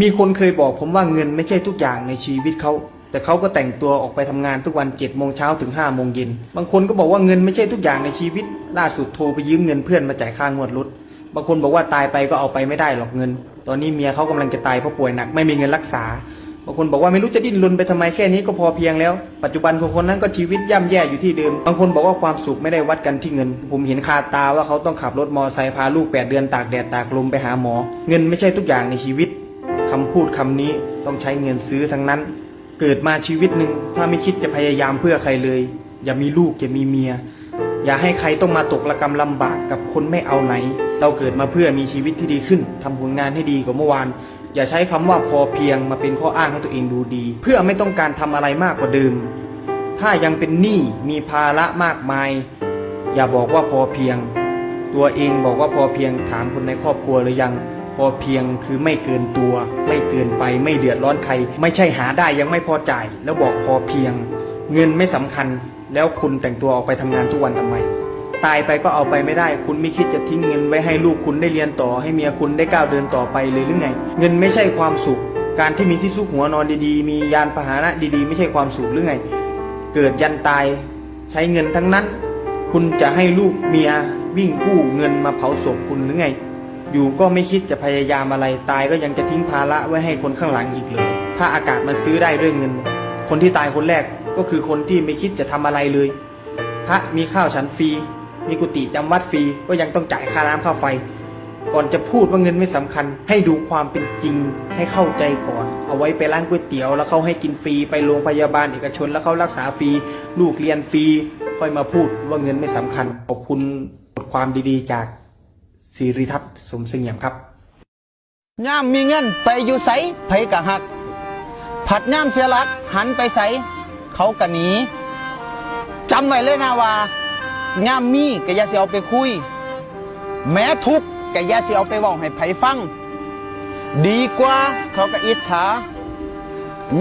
มีคนเคยบอกผมว่าเงินไม่ใช่ทุกอย่างในชีวิตเขา แต่เขาก็แต่งตัวออกไปทำงานทุกวัน7จ็ดโมงเช้าถึง5้าโมงเย็น บางคนก็บอกว่าเงินไม่ใช่ทุกอย่างในชีวิต ล่าสุดโทรไปยืมเงินเพื่อนมาจ่ายค่างวดรถ บางคนบอกว่าตายไปก็เอาไปไม่ได้หรอกเงิน ตอนนี้เมียเขากำลังจะตายเพราะป่วยหนักไม่มีเงินรักษา บางคนบอกว่าไม่รู้จะดิ้นรนไปทำไมแค่นี้ก็พอเพียงแล้ว ปัจจุบันคนคนนั้นก็ชีวิตย่ำแย่อยู่ที่เดิม บางคนบอกว่าความสุขไม่ได้วัดกันที่เงิน ผมเห็นคาตาว่าเขาต้องขับรถมอไซค์พาลูก8เดือนตากแดดตากลมไปหาหมอ เงินไม่ใช่ทุกอย่างในชีวิต คำพูดคำนี้ต้องใช้เงินซื้อทั้งนั้น เกิดมาชีวิตหนึ่งถ้าไม่คิดจะพยายามเพื่อใครเลย อย่ามีลูกอย่ามีเมีย อย่าให้ใครต้องมาตกระกรรมลำบากกับคนไม่เอาไหน เราเกิดมาเพื่อมีชีวิตที่ดีขึ้นทำผลงานให้ดีกว่าเมื่อวาน อย่าใช้คำว่าพอเพียงมาเป็นข้ออ้างให้ตัวเองดูดี เพื่อไม่ต้องการทำอะไรมากกว่าเดิม ถ้ายังเป็นหนี้มีภาระมากมาย อย่าบอกว่าพอเพียง ตัวเองบอกว่าพอเพียงถามคนในครอบครัวหรือยัง พอเพียงคือไม่เกินตัว ไม่เกินไปไม่เดือดร้อนใคร ไม่ใช่หาได้ยังไม่พอจ่าย แล้วบอกพอเพียง เงินไม่สำคัญ แล้วคุณแต่งตัวออกไปทำงานทุกวันทำไม ตายไปก็เอาไปไม่ได้ คุณไม่คิดจะทิ้งเงินไว้ให้ลูกคุณได้เรียนต่อ ให้เมียคุณได้ก้าวเดินต่อไปเลยหรือไง เงินไม่ใช่ความสุข การที่มีที่ซุกหัวนอนดีๆ มียานพาหนะดีๆ ไม่ใช่ความสุขหรือไง เกิดยันตายใช้เงินทั้งนั้น คุณจะให้ลูกเมียวิ่งกู้เงินมาเผาศพคุณหรือไง อยู่ก็ไม่คิดจะพยายามอะไรตายก็ยังจะทิ้งภาระไว้ให้คนข้างหลังอีกเลย ถ้าอากาศมันซื้อได้ด้วยเงิน คนที่ตายคนแรกก็คือคนที่ไม่คิดจะทำอะไรเลย พระมีข้าวฉันฟรี มีกุฏิจำวัดฟรีก็ยังต้องจ่ายค่าน้ำค่าไฟ ก่อนจะพูดว่าเงินไม่สำคัญ ให้ดูความเป็นจริงให้เข้าใจก่อน เอาไว้ไปร้านก๋วยเตี๋ยวแล้วเขาให้กินฟรีไปโรงพยาบาลเอกชนแล้วเขารักษาฟรีลูกเรียนฟรีค่อยมาพูดว่าเงินไม่สำคัญขอบคุณบทความดีๆ จาก สิริทัศน์สมเสงี่ยมครับย่ามมีเงินไปอยู่ไสไผกะหัก ผัดย่ามเสียหลักหันไปไสเขากะหนีจำไว้เลยนะว่าย่ามมีก็อย่าสิเอาไปคุย แม้ทุกก็อย่าสิเอาไปเว้าให้ไผฟัง ดีกว่าเขาก็อิจฉา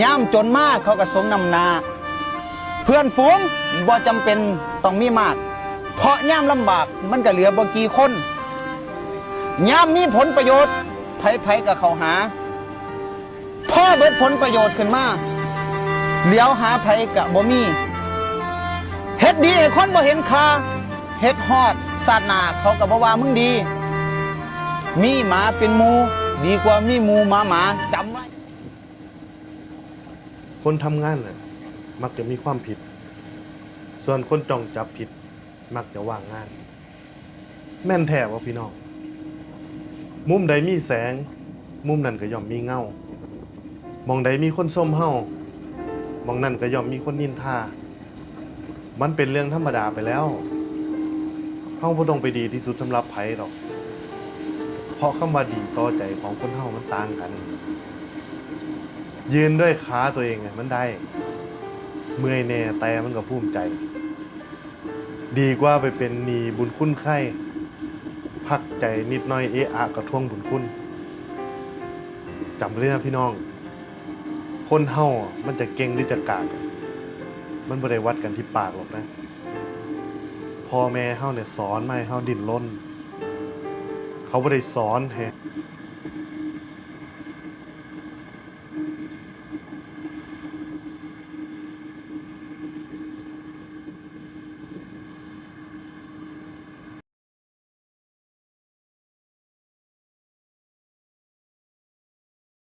ย่ามจนมากเขาก็สมนำนา เพื่อนฝูงบ่จำเป็นต้องมีมาก เพราะย่ามลำบากมันก็เหลือบ่กี่คน ยามมีผลประโยชน์ไผๆกับเขาหา พ่อเบิดผลประโยชน์ขึ้นมาเหลียวหาไผกับบ่มีเฮ็ดดีให้คนบ่เห็นค่าเฮ็ดฮอดศาสนาเขากับบ่ว่ามึงดี มีหมาเป็นหมูดีกว่ามีหมูหมาหมาจำไว้คนทำงานน่ะมักจะมีความผิด ส่วนคนจ้องจับผิด มักจะว่างงาน แม่นแท้ว่พี่น้อง มุมใดมีแสง มุมนั้นก็ย่อมมีเงามองใดมีคนส้มเฮามองนั่นก็ย่อมมีคนนินทา มันเป็นเรื่องธรรมดาไปแล้วเฮาบ่ต้องไปดีที่สุดสำหรับไผหรอก เพราะคำว่าดีต่อใจของคนเฮามันต่างกัน ยืนด้วยขาตัวเองอะมันได้ เมื่อยแน่แต่มันก็ภูมิใจ ดีกว่าไปเป็นหนีบุญคุณไข่ พักใจนิดหน้อยเอะอะกระท่วงบุญคุณจำไว้เลยนะพี่น้อง คนเฮาอะมันจะเก่งหรือจะกากอะมันบ่ได้วัดกันที่ปากหรอกนะพ่อแม่เฮาเนี่ยสอนมาให้เฮาดิ้นรนเขาบ่ได้สอนให้